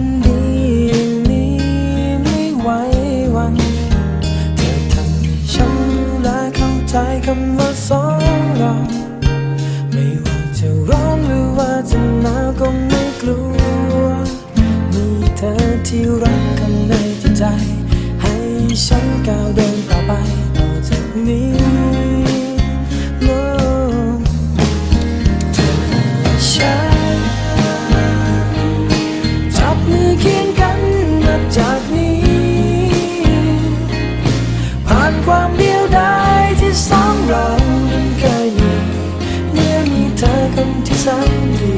คนเดียวนี้ไม่ไหววัน เธอทำให้ฉันรู้และเข้าใจคำว่าสองเราไม่ว่าจะร้อนหรือว่าจะหนาวก็ไม่กลัว มีเธอที่รักกันในใจ ให้ฉันก้าวเดินต่อ คน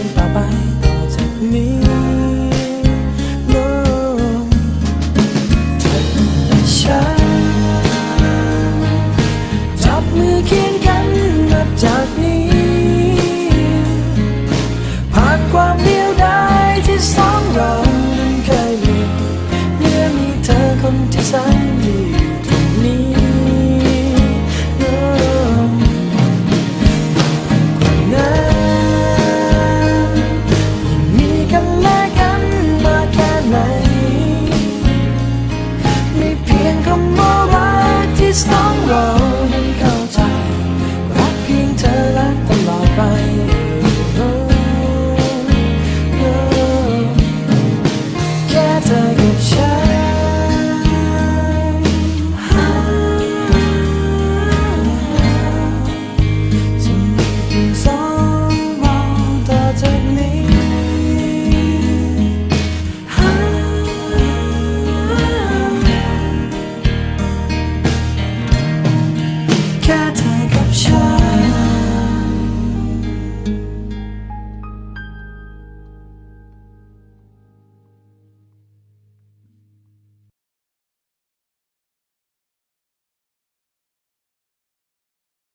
น ค